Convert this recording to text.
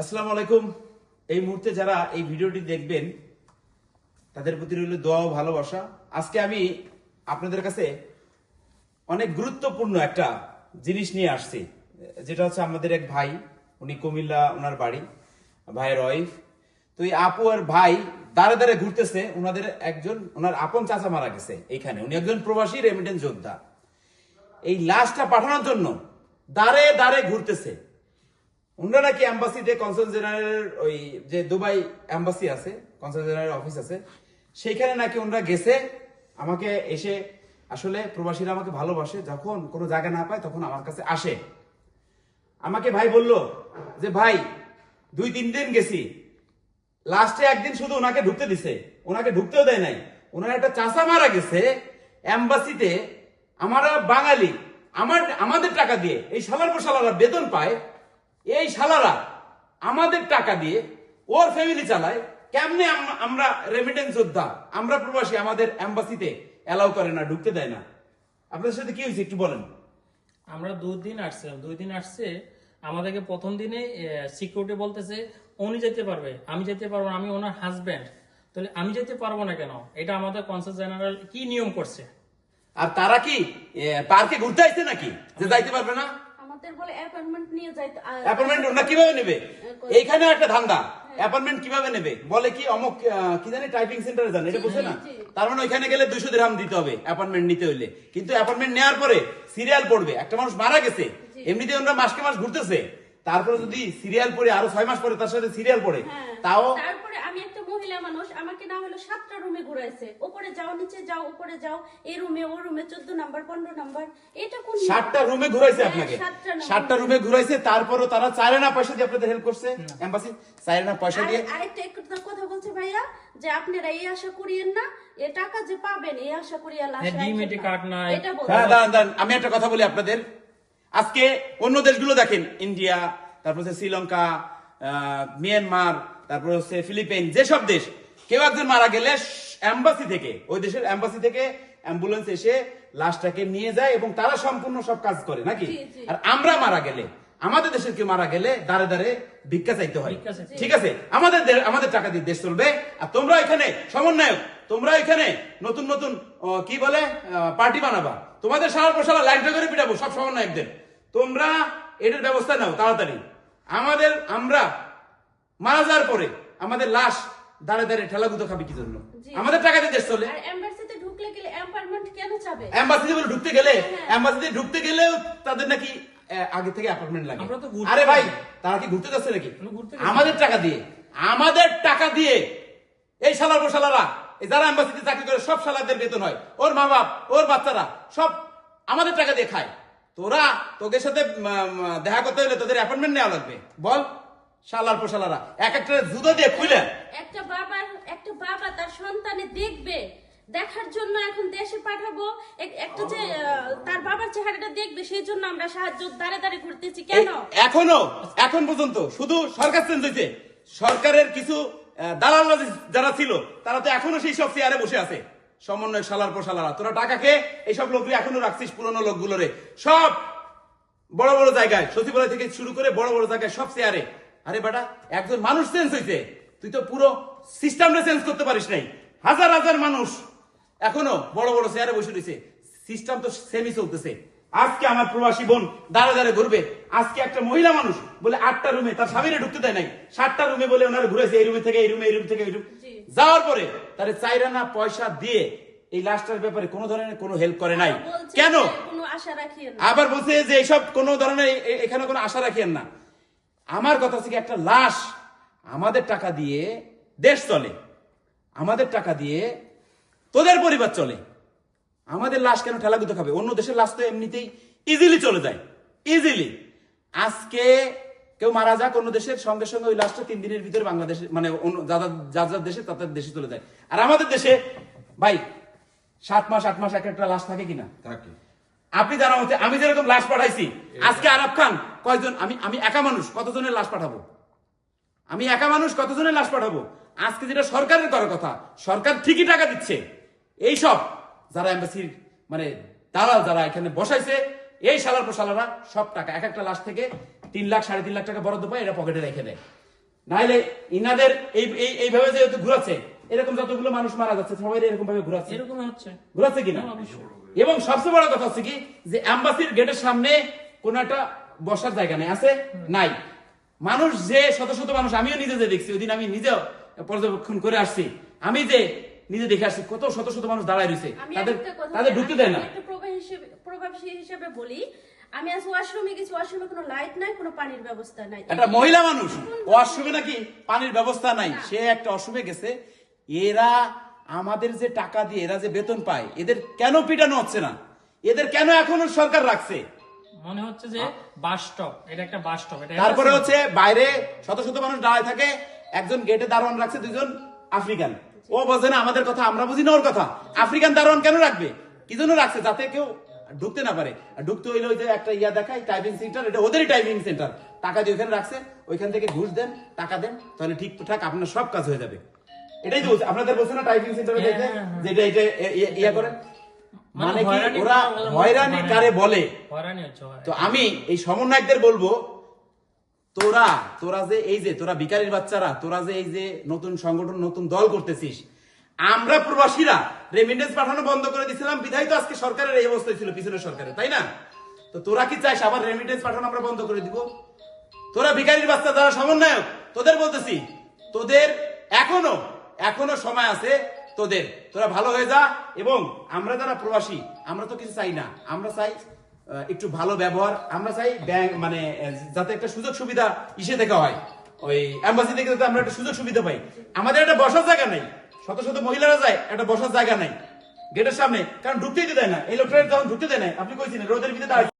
আসসালামু আলাইকুম। এই মুহূর্তে যারা এই ভিডিওটি দেখবেন, তাদের প্রতি রইল দোয়া ও ভালোবাসা। আজকে আমি আপনাদের কাছে অনেক গুরুত্বপূর্ণ একটা জিনিস নিয়ে আসছি, যেটা হচ্ছে আমাদের এক ভাই। উনি কুমিল্লা ওনার বাড়ি ভাইয়ের ওয়াইফ তো এই আপু আর ভাই দাঁড়ে দাঁড়ে ঘুরতেছে। ওনাদের একজন ওনার আপন চাচা মারা গেছে এইখানে উনি একজন প্রবাসী রেমিটেন্স যোদ্ধা। এই লাশটা পাঠানোর জন্য দাঁড়ে দাঁড়ে ঘুরতেছে। ওনারা নাকি অ্যাম্বাসিতে কনসাল জেনারেলের ওই যে দুবাই অ্যাম্বাসি আছে কনসাল জেনারেল অফিস আছে, সেইখানে নাকি ওনারা গেছে, আমাকে এসে আসলে প্রবাসীরা আমাকে ভালোবাসে, যখন কোনো জায়গা না পায় তখন আমার কাছে আসে। আমাকে ভাই বলল যে, ভাই, দুই তিন দিন গেছি। লাস্টে একদিন শুধু ওনাকে ঢুকতে দিছে ওনাকে ঢুকতেও দেয় নাই। ওনার একটা চাষা মারা গেছে এম্বাসিতে, আমরা বাঙালি, আমার, আমাদের টাকা দিয়ে এই সালার পর পোশালারা বেতন পায় এই শালারা আমাদের টাকা দিয়ে ওর ফ্যামিলি চালায় কেমনে আমরা রেমিটেন্স যোদ্ধা? আমরা প্রবাসী আমাদের এম্বাসিতে অ্যালাউ করে না ঢুকতে দেয় না। আপনাদের সাথে কি হয়েছে একটু বলেন। আমরা দুই দিন আসছিলাম দুই দিন আসছে আমাদেরকে প্রথম দিনে সিকিউরিটি বলতেছে উনি যেতে পারবে আমি যেতে পারব না, আমি ওনার হাজব্যান্ড তাহলে আমি যেতে পারব না কেন? এটা আমাদের কনসাল জেনারেল কি নিয়ম করছে? আর তারা কি পার্কে ঘুরতে আসছে নাকি? যে যাইতে পারবে না? আমাদের বলে অ্যাপয়েন্টমেন্ট নিয়ে যাইতে অ্যাপার্টমেন্ট কীভাবে নেবে? এইখানে একটা ধান্দা। অ্যাপার্টমেন্ট কীভাবে নেবে? বলে কি অমুক কি জানি টাইপিং সেন্টারে জানে এটা বুঝছে না। তার মানে ওইখানে গেলে দুশো দিরহাম দিতে হবে অ্যাপার্টমেন্ট নিতে হইলে। কিন্তু অ্যাপার্টমেন্ট নেওয়ার পরে সিরিয়াল পড়বে। একটা মানুষ মারা গেছে এমনিতে ওরা মাসকে মাস ঘুরতেছে। তারপরে যদি সিরিয়াল পড়ে আরও ছয় মাস পরে তার সাথে সিরিয়াল পড়ে হ্যাঁ। তাও তারপরে আমি মহিলা মানুষ আমাকে না হলো সাতটা রুমে ঘুরাইছে। উপরে যাও নিচে যাও উপরে যাও। এই রুমে ও রুমে চোদ্দ নাম্বার পনেরো নাম্বার। এটা কোন? ষাটটা রুমে ঘুরাইছে হ্যাঁ, আপনাকে? সাতটা রুমে ঘুরাইছে তারপরও তারা চারে না পয়সা দিয়ে আপনাদের হেল্প করছে? এম্বাসি চারে না পয়সা দিয়ে? আরেকটা একটু কথা বলছে ভাইয়া যে আপনারা এই আশা করিয়েন না এ টাকা যে পাবেন এই আশা করিয়া লাশ হ্যাঁ, হ্যাঁ দাঁড়ান দাঁড়ান আমি একটা কথা বলি আপনাদের। আজকে অন্য দেশগুলো দেখেন ইন্ডিয়া তারপর হচ্ছে শ্রীলঙ্কা মিয়ানমার তারপর হচ্ছে ফিলিপাইন যেসব দেশ কেউ একজন মারা গেলে এম্বাসি থেকে ওই দেশের এম্বাসি থেকে অ্যাম্বুলেন্স এসে লাশটাকে নিয়ে যায় এবং তারা সম্পূর্ণ সব কাজ করে নাকি। আর আমরা মারা গেলে আমাদের দেশের কেউ মারা গেলে দাঁড়ে দাঁড়ে ভিক্ষা চাইতে হয়। ঠিক আছে? আমাদের আমাদের টাকা দিয়ে দেশ চলবে। আর তোমরা এখানে সমন্বয়ক তোমরা এখানে নতুন নতুন কি বলে পার্টি বানাবা। তোমাদের সারা পোশালা লাইনটা করে পিটাবো সব সমন্বয়কদের। তোমরা এটার ব্যবস্থা নাও তাড়াতাড়ি। আমাদের আমরা মারা যাওয়ার পরে আমাদের লাশ দাঁড়ে দাঁড়ে ঠেলাগুতো খাবি কি জন্য? আমাদের টাকা দিয়ে দেশ চলে এম্বাসিতে ঢুকলে গেলে অ্যাপয়েন্টমেন্ট কেন চাবে? এম্বাসিতে বলে ঢুকতে গেলে হ্যাঁ। এম্বাসিতে ঢুকতে গেলেও তাদের নাকি আগে থেকে অ্যাপার্টমেন্ট লাগে। আমরা তো ঘুরতে আরে ভাই তারা কি ঘুরতে যাচ্ছে নাকি? আমরা ঘুরতে গেছি। আমাদের টাকা দিয়ে আমাদের টাকা দিয়ে এই শালার বসালারা এই যারা এম্বাসিতে চাকরি করে সব শালাদের বেতন হয়। ওর মা বাপ ওর বাচ্চারা সব আমাদের টাকা দিয়ে খায়। তোরা তোদের সাথে দেখা করতে হলে তোদের অ্যাপয়েন্টমেন্ট নেওয়া লাগবে। বল শালার পোশালারা। এক একটা জুতো দিয়ে খুলে একটা বাবার একটা বাবা তার সন্তানে দেখবে দেখার জন্য এখন দেশে পাঠাবো। এক- একটা যে তার বাবার চেহারাটা দেখবে সেই জন্য আমরা সাহায্য দাঁড়ে দাঁড়ে ঘুরতেছি। কেন? এখনও এখন পর্যন্ত শুধু সরকার চেঞ্জ হয়েছে। সরকারের কিছু দালাল যারা ছিল তারা তো এখনও সেই সব চেয়ারে বসে আছে। সমন্বয় সালার পোশালারা। তোরা টাকাকে এইসব লোকগুলো এখনও রাখছিস পুরনো লোকগুলোরে। সব বড় বড় জায়গায় সচিবালয় থেকে শুরু করে বড় বড় জায়গায় সব চেয়ারে আরে বেটা একজন মানুষ চেঞ্জ হইছে। তুই তো পুরো সিস্টেমটা চেঞ্জ করতে পারিস নাই। হাজার হাজার মানুষ এখনও বড় বড় চেয়ারে বসে রয়েছে। সিস্টেম তো সেমই চলতেছে। আজকে আমার প্রবাসী বোন দাঁড়ে দাঁড়ে ঘুরবে। আজকে একটা মহিলা মানুষ বলে আটটা রুমে তার স্বামীরে ঢুকতে দেয় নাই। সাতটা রুমে বলে ওনারা ঘুরেছে এই রুমে থেকে এই রুমে এই রুম থেকে এই রুম যাওয়ার পরে তার চাইরানা পয়সা দিয়ে এই লাশটার ব্যাপারে কোনো ধরনের কোনো হেল্প করে নাই। কেন? আবার বলছে যে এইসব কোনো ধরনের এখানে কোনো আশা রাখিয়েন না। আমার কথা হচ্ছে কি একটা লাশ আমাদের টাকা দিয়ে দেশ চলে, আমাদের টাকা দিয়ে তোদের পরিবার চলে। আমাদের লাশ কেন ঠেলাগুতো খাবে? অন্য দেশের লাশ তো এমনিতেই ইজিলি চলে যায় ইজিলি আজকে কেউ মারা যাক, অন্য দেশের সঙ্গে সঙ্গে ওই লাশটা তিন দিনের ভিতরে বাংলাদেশে মানে যা যার দেশে তাদের দেশে চলে যায়। আর আমাদের দেশে, ভাই, সাত মাস, আট মাস এক একটা লাশ থাকে কিনা? থাকে। আপনি জানা হচ্ছে আমি যেরকম লাশ পাঠাইছি আজকে আরব খান কয়জন? আমি আমি একা মানুষ কতজনের লাশ পাঠাবো? আমি একা মানুষ কতজনের লাশ পাঠাবো? আজকে যেটা সরকারের করার কথা সরকার ঠিকই টাকা দিচ্ছে। এই সব যারা এম্বাসির মানে দালাল যারা এখানে বসাইছে এই সালার পোশালারা সব টাকা এক একটা লাশ থেকে তিন লাখ সাড়ে তিন লাখ টাকা বরাদ্দ পায় এরা পকেটে রেখে দেয়। নাহলে ইনাদের এই এই এইভাবে যেহেতু ঘুরাচ্ছে এরকম যতগুলো মানুষ মারা যাচ্ছে সবাই এরকম ভাবে ঘুরাচ্ছে। এরকমই হচ্ছে। ঘুরাচ্ছে কিনা। এবং সবচেয়ে বড় কথা হচ্ছে কি যে অ্যাম্বাসির গেটের সামনে কোন একটা বসার জায়গা নেই আছে? নাই। মানুষ যে শত শত মানুষ আমিও নিজে যে দেখছি ওই দিন আমি নিজেও পর্যবেক্ষণ করে আসছি। আমি যে নিজে দেখে আসছি কত শত শত মানুষ দাঁড়ায় রয়েছে। তাদের তাদের ঢুকতে দেয় না। প্রভাবশালী হিসেবে বলি আমি আজ ওয়াশরুমে গেছি ওয়াশরুমে কোনো লাইট নাই কোনো পানির ব্যবস্থা নাই। একটা মহিলা মানুষ ওয়াশরুমে নাকি পানির ব্যবস্থা নাই? সে একটা অসুমে গেছে এরা আমাদের যে টাকা দিয়ে এরা যে বেতন পায় এদের কেন পিটানো হচ্ছে না? এদের কেন এখনও সরকার রাখছে? মনে হচ্ছে যে বাস স্টপ এটা একটা বাস স্টপ এটা তারপরে হচ্ছে বাইরে শত শত মানুষ দাঁড়ায় থাকে একজন গেটে দারোয়ান রাখছে দুজন আফ্রিকান। ও বোঝে না আমাদের কথা আমরা বুঝি না ওর কথা। আফ্রিকান দারোয়ান কেন রাখবে? কি জন্য রাখছে? যাতে কেউ ঢুকতে না পারে। ঢুকতে হইলে ওই যে একটা ইয়া দেখায় টাইপিং সেন্টার এটা ওদেরই টাইপিং সেন্টার টাকা দিয়ে ওখানে রাখছে ওইখান থেকে ঘুষ দেন টাকা দেন তাহলে ঠিকঠাক আপনার সব কাজ হয়ে যাবে। এটাই তো আপনাদের বলছে না টাইপিং সেন্টারে হ্যাঁ। যেটা এটা ইয়া করেন মানে মানে কি? ওরা হয়রানি কারে বলে? তো আমি এই সমন্বয়কদের বলব তোরা তোরা যে এই যে তোরা বিকারীর বাচ্চারা তোরা যে এই যে নতুন সংগঠন নতুন দল করতেছিস আমরা প্রবাসীরা রেমিন্ডেন্স পাঠানো বন্ধ করে দিয়েছিলাম বিধায় তো আজকে সরকারের এই অবস্থা ছিল পিছনের সরকারের তাই না? তো তোরা কি চাইস আবার রেমিন্ডেন্স পাঠানো আমরা বন্ধ করে দিব? তোরা ভিখারির বাচ্চা যারা সমন্বয়ক তোদের বলতেছি তোদের এখনও এখনও সময় আছে তোদের। তোরা ভালো হয়ে যা এবং আমরা যারা প্রবাসী, আমরা তো কিছু চাই না। আমরা চাই একটু ভালো ব্যবহার, আমরা চাই ব্যাংক মানে যাতে একটা সুযোগ সুবিধা ইসে থেকে হয়। ওই অ্যাম্বাসি থেকে যাতে আমরা একটা সুযোগ সুবিধা পাই। আমাদের একটা বসার জায়গা নাই। শত শত মহিলারা যায়, একটা বসার জায়গা নাই। গেটের সামনে, কারণ ঢুকতেই দেয় না। এই লোকটা যখন ঢুকতে দেয় না আপনি কইছিলেন, রোদের ভিতরে